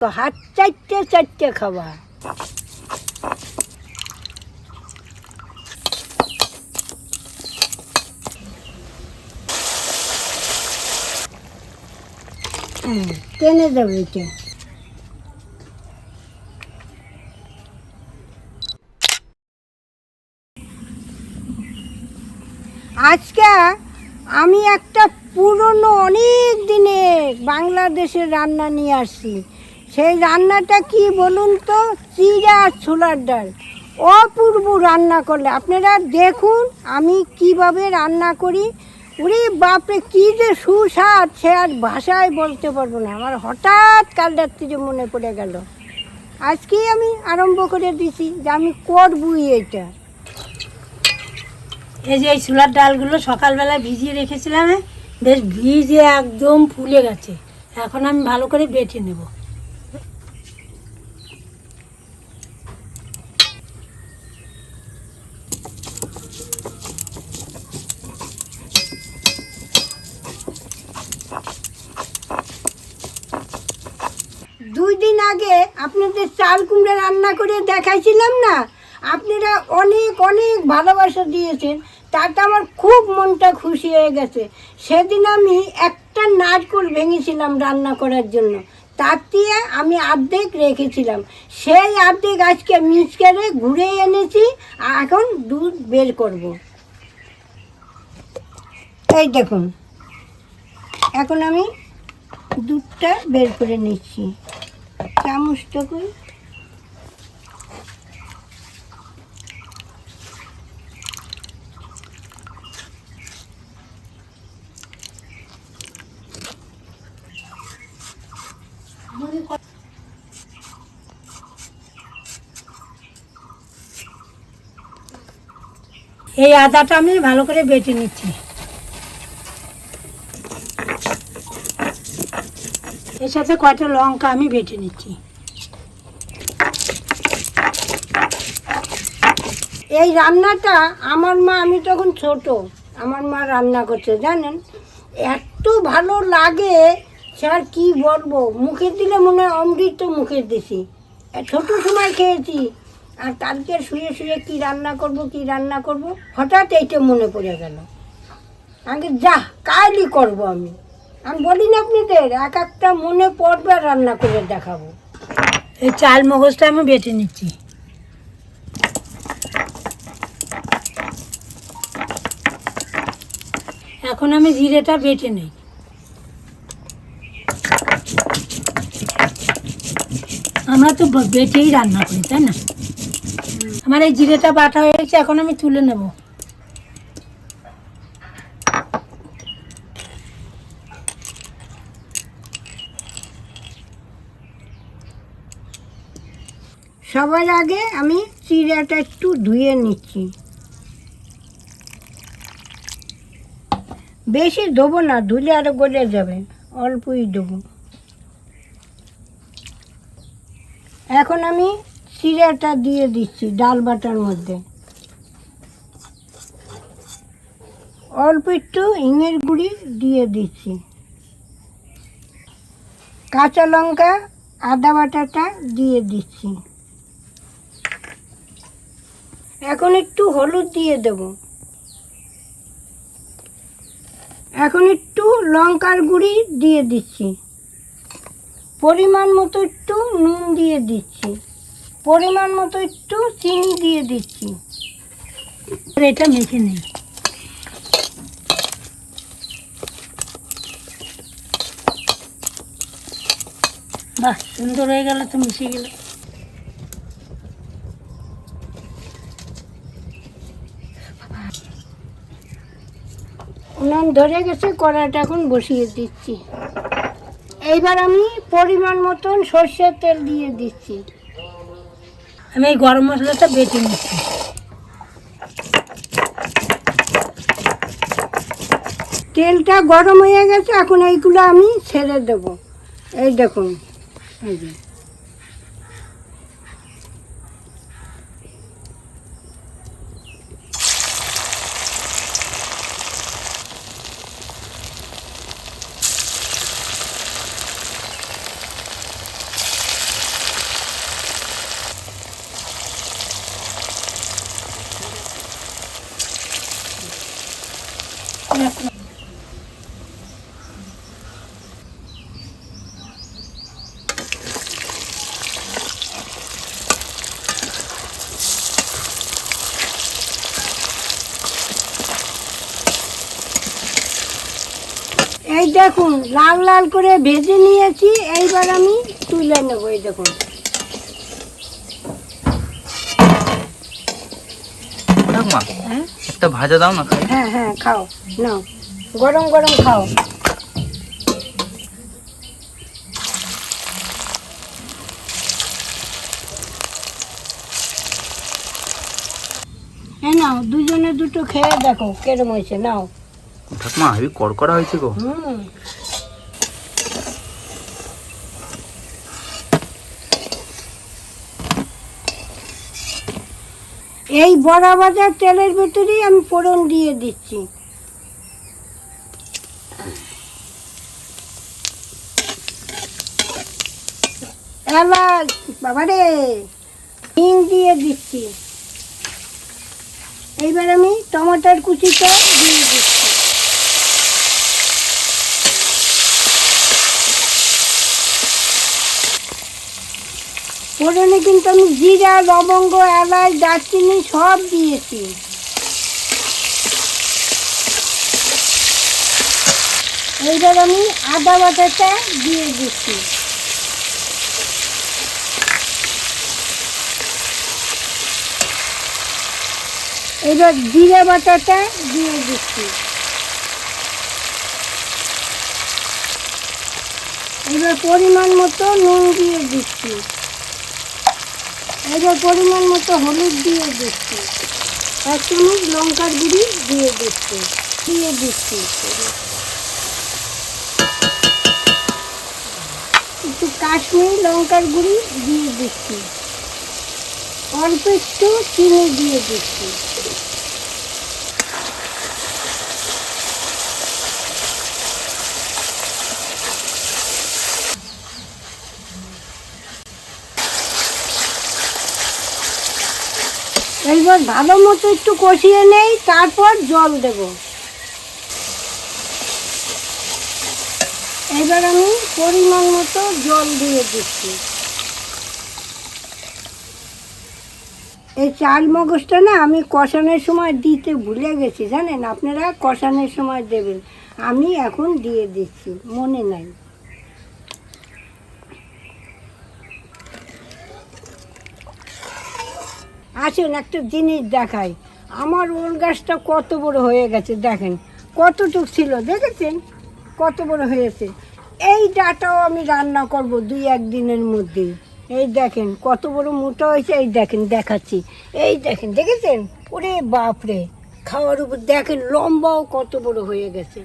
তো হাত চারটে চারটে খাওয়া টেনে দেবে এটা। আজকে আমি একটা পুরনো অনেক দিনের বাংলাদেশের রান্না নিয়ে আসছি। সেই রান্নাটা কি বলুন তো? চিড়া আর ছোলার ডাল। অপূর্ব রান্না করলে। আপনারা দেখুন আমি কীভাবে রান্না করি। উরি বাপরে, কী যে সুস্বাদ! সে আর ভাষায় বলতে পারব না। আমার হঠাৎ কাল রাত্রিরে মনে পড়ে গেল। আজকেই আমি আরম্ভ করে দিছি যে আমি করবই এটা এই যে এই ছোলার ডালগুলো সকালবেলা ভিজিয়ে রেখেছিলাম হ্যাঁ? বেশ ভিজে একদম ফুলে গেছে। এখন আমি ভালো করে বেটে নেব দুই দিন আগে আপনাদের চাল কুমড়া রান্না করে দেখাইছিলাম না? আপনারা অনেক অনেক ভালোবাসা দিয়েছেন। তাতে আমার খুব মনটা খুশি হয়ে গেছে। সেদিন আমি একটা নারকোল ভেঙেছিলাম রান্না করার জন্য। তার দিয়ে আমি অর্ধেক রেখেছিলাম। সেই অর্ধেক আজকে মিক্স করে ঘুরে এনেছি, আর এখন দুধ বের করব। এই দেখুন। এখন আমি দুধটা বের করে নিচ্ছি। চামচটা এই আদাটা আমি ভালো করে বেটে নিচ্ছি। এর সাথে কয়টা লঙ্কা আমি বেটে নিচ্ছি? এই রান্নাটা আমার মা, আমি তখন ছোট, আমার মা রান্না করছে, জানেন? এত ভালো লাগে, স্যার কি বলব? মুখে দিলে মনে হয় অমৃত মুখে দিছি। ছোট সময় খেয়েছি, আর কালকে শুয়ে শুয়ে কি রান্না করব, কি রান্না করব, হঠাৎ এইটা মনে পড়ে গেল। আগে যা কালই করব আমি। আমি বলি না আপনাদের এক একটা মনে পড়বে রান্না করে দেখাবো। এই চাল মগজটা আমি বেটে নিচ্ছি। এখন আমি জিরেটা বেটে নেই। আমরা তো বেটেই রান্না করি, তাই না? আমার এই জিরেটা বাটা হয়ে গেছে, এখন আমি তুলে নেব। সবার আগে আমি চিড়াটা একটু ধুয়ে নিচ্ছি। বেশি ধোবো না, ধুলে আরও গলে যাবে, অল্পই দেবো এখন আমি চিড়াটা দিয়ে দিচ্ছি ডাল বাটার মধ্যে। অল্প একটু হিঙের গুঁড়ি দিয়ে দিচ্ছি। কাঁচা লঙ্কা, আদা বাটাটা দিয়ে দিচ্ছি। এখন একটু হলুদ দিয়ে দেব। এখন একটু লঙ্কার গুঁড়ি দিয়ে দিচ্ছি। পরিমাণ মতো একটু নুন দিয়ে দিচ্ছি। পরিমাণ মতো একটু চিনি দিয়ে দিচ্ছি। এটা মেখে নেই বাহ, সুন্দর হয়ে গেল তো, মিশে গেল। উনান ধরে গেছে কড়াটা এখন বসিয়ে দিচ্ছি। এইবার আমি পরিমাণ মতন সর্ষের তেল দিয়ে দিচ্ছি। আমি এই গরম মশলাটা বেটে নিচ্ছি। তেলটা গরম হয়ে গেছে, এখন এইগুলো আমি ছেড়ে দেব। এই দেখুন, এই যে। দেখুন লাল লাল করে ভেজে নিয়েছি এইবার আমি তুলে নেব এই দেখুন। হ্যাঁ? একটা ভাজা দাও না হ্যাঁ হ্যাঁ খাও নাও। গরম গরম খাও। এই নাও দুজনে দুটো খেয়ে দেখো কেরম হয়েছে নাও। ঠাকুমা, হেবি কড়কড়া হয়েছে গো। এই বড়া বাজার তেলের ভেতরেই আমি ফোড়ন দিয়ে দিচ্ছি। এলাচ, বাবারে, হিং দিয়ে দিচ্ছি। এইবার আমি টমাটার কুচিটা দিয়ে দিচ্ছি ফোড়নে কিন্তু আমি জিরা, লবঙ্গ, এলাচ, দারচিনি সব দিয়েছি। এইবার আমি আদা বাটাটা দিয়ে দিচ্ছি। এবার জিরে বাটাটা দিয়ে দিচ্ছি। এবার পরিমাণ মতো নুন দিয়ে দিচ্ছি। এবার পরিমাণ মতো হলুদ দিয়ে দিচ্ছি। এক চামচ লঙ্কার গুঁড়ি দিয়ে দিচ্ছি। দিয়ে দিচ্ছি। একটু কাশ্মীর লঙ্কার গুঁড়ি দিয়ে দিচ্ছি। অল্প একটু চিনি দিয়ে দিচ্ছি। এইবার ভালো মতো একটু কষিয়ে নেই, তারপর জল দেব। এবার আমি পরিমাণ মতো জল দিয়ে দিচ্ছি। এই চাল মগজটা না আমি কষানোর সময় দিতে ভুলে গেছি, জানেন? আপনারা কষানোর সময় দেবেন। আমি এখন দিয়ে দিচ্ছি, মনে নাই। আসুন একটা জিনিস দেখাই। আমার ওল গাছটা কত বড় হয়ে গেছে দেখেন। কতটুক ছিল দেখেছেন? কত বড় হয়েছে। এই ডাটাও আমি রান্না করব দুই একদিনের মধ্যে। এই দেখেন কত বড় মোটা হয়েছে এই দেখেন দেখাচ্ছি। এই দেখেন দেখেছেন? ওরে বাপরে! খাওয়ার উপর দেখেন লম্বাও কত বড় হয়ে গেছে।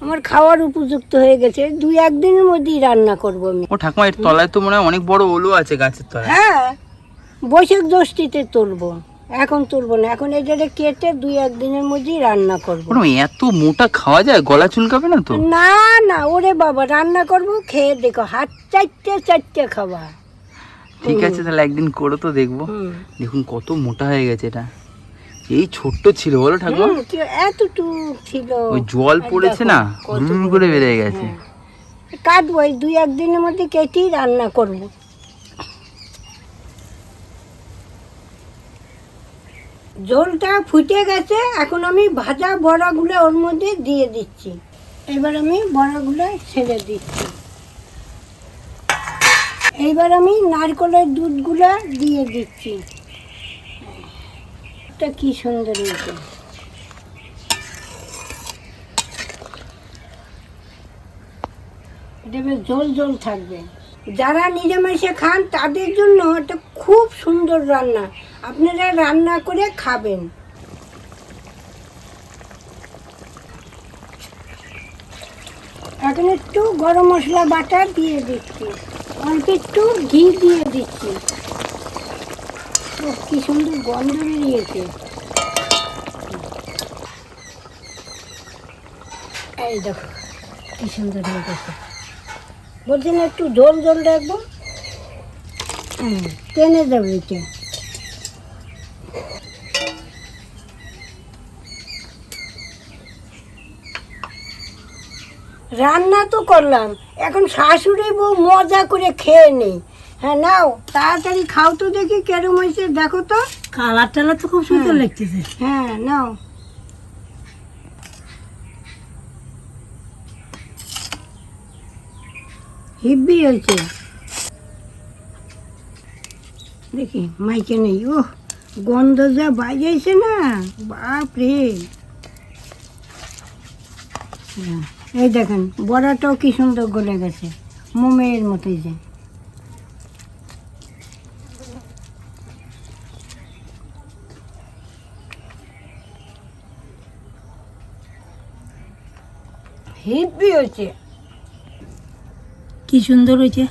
আমার খাওয়ার উপযুক্ত হয়ে গেছে দুই একদিনের মধ্যেই রান্না করব আমি। ও ঠাকুমা এর তলায় তো মনে হয় অনেক বড় ওলো আছে গাছের তলায়। হ্যাঁ বৈশাখ জ্যৈষ্ঠীতে তুলবো। এখন তুলবো না। এখন এটাকে কেটে দুই একদিনের মধ্যেই রান্না করব। এত মোটা খাওয়া যায়? গলা চুলকাবে না তো? না না ওরে বাবা রান্না করব খেয়ে দেখো হাত চারটে চারটে খাবার ঠিক আছে তাহলে একদিন করে তো দেখব। দেখুন কত মোটা হয়ে গেছে এটা। এই ছোট্ট ছিল বলো ঠাকুর। এতটুক ছিল। ওই জল পড়েছে না? হুম করে বেড়ে। গেছে। কাটবো এই দুই একদিনের মধ্যে কেটেই রান্না করব। ঝোলটা ফুটে গেছে, এখন আমি ভাজা বড়াগুলো ওর মধ্যে দিয়ে দিচ্ছি। এবার আমি বড়াগুলো ছেড়ে দিচ্ছি। এইবার আমি নারকেলের দুধগুলো দিয়ে দিচ্ছি। এটা কি সুন্দর হয়েছে। বেশ ঝোল ঝোল থাকবে। যারা নিরামিষে খান, তাদের জন্য এটা খুব সুন্দর রান্না। আপনারা রান্না করে খাবেন। এখন একটু গরম মশলা বাটা দিয়ে দিচ্ছি। অল্প একটু ঘি দিয়ে দিচ্ছি। কি সুন্দর গন্ধ বেরিয়েছে। এই দেখো, কি সুন্দর হয়ে গেছে। বলছেন একটু ঝোল ঝোল রাখব টেনে যাবে এটা রান্না তো করলাম এখন শাশুড়ি বউ মজা করে খেয়ে নেই। হ্যাঁ নাও তাড়াতাড়ি খাও তো দেখি কেরম হয়েছে দেখো তো। কালার টালার তো খুব সুন্দর হ্যাঁ। লাগতেছে। হ্যাঁ নাও। হিব্বি হয়েছে দেখি মাইকে নেই। ও গন্ধ যা বাজাইছে না বাপ রে। হ্যাঁ, এই দেখেন বড়াটাও কি সুন্দর গলে গেছে মোমের মতোই যে। হিব্বি হয়েছে। কি সুন্দর হয়েছে।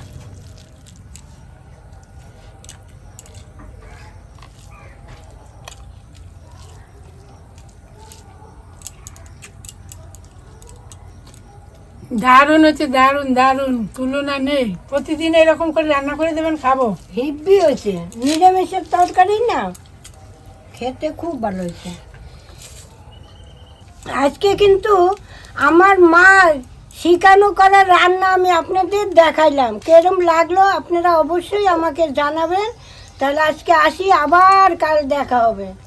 দারুণ হচ্ছে দারুণ দারুণ। তুলনা নেই। প্রতিদিন এরকম করে রান্না করে দেবেন খাব। হিব্বি হয়েছে। নিরামিষের তরকারি না। খেতে খুব ভালো হয়েছে। আজকে কিন্তু আমার মা শিকানো করার রান্না আমি আপনাদের দেখাইলাম। কেরম লাগল আপনারা অবশ্যই আমাকে জানাবেন। তাহলে আজকে আসি, আবার কাল দেখা হবে।